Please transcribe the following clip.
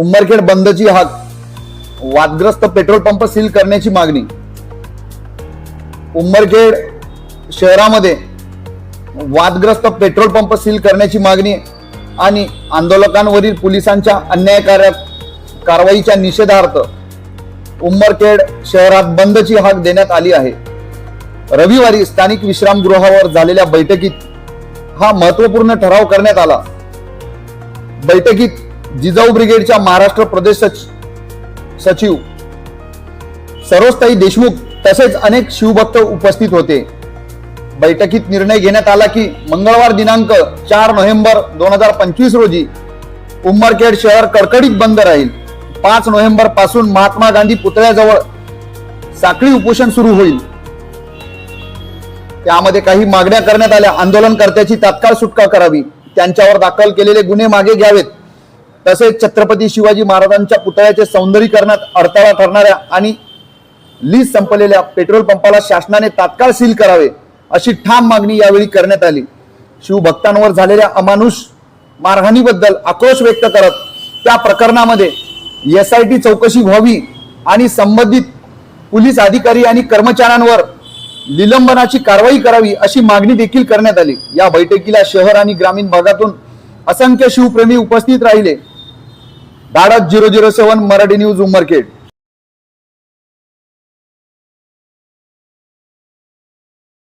उंबरखेड बंदची हाक वादग्रस्त पेट्रोल पंप सील करण्याची मागणी. उंबरखेड शहरामध्ये वादग्रस्त पेट्रोल पंप सील करण्याची मागणी आणि आंदोलकांवरील पोलिसांच्या अन्यायकारक कारवाईच्या निषेधार्थ उंबरखेड शहरात बंदची हाक देण्यात आली आहे. रविवारी स्थानिक विश्रामगृहावर झालेल्या बैठकीत हा महत्त्वपूर्ण ठराव करण्यात आला. बैठकीत जिजाऊ ब्रिगेडच्या महाराष्ट्र प्रदेश सच- सचिव सरोजताई देशमुख तसेच अनेक शिवभक्त उपस्थित होते. बैठकीत निर्णय घेण्यात आला की मंगळवार दिनांक चार नोव्हेंबर दोन हजार पंचवीस रोजी उंबरखेड शहर कडकडीत बंद राहील. पाच नोव्हेंबरपासून महात्मा गांधी पुतळ्याजवळ साखळी उपोषण सुरू होईल. त्यामध्ये काही मागण्या करण्यात आल्या. आंदोलनकर्त्याची तात्काळ सुटका करावी. त्यांच्यावर दाखल केलेले गुन्हे मागे घ्यावेत. तसेच छत्रपती शिवाजी महाराजांच्या पुतळ्याचे सौंदर्यीकरणात अडथळा ठरणाऱ्या आणि लीज संपलेल्या पेट्रोल पंपाला शासनाने तात्काळ सील करावे अशी ठाम मागणी यावेळी करण्यात आली. शिवभक्तांवर झालेल्या अमानुष मारहाणीबद्दल आक्रोश व्यक्त करत त्या प्रकरणामध्ये एस आय टी चौकशी व्हावी आणि संबंधित पोलीस अधिकारी आणि कर्मचाऱ्यांवर निलंबनाची कारवाई करावी अशी मागणी देखील करण्यात आली. या बैठकीला शहर आणि ग्रामीण भागातून असंख्य शिवप्रेमी उपस्थित राहिले. दाडा zero zero seven Marathi news Umarkhed.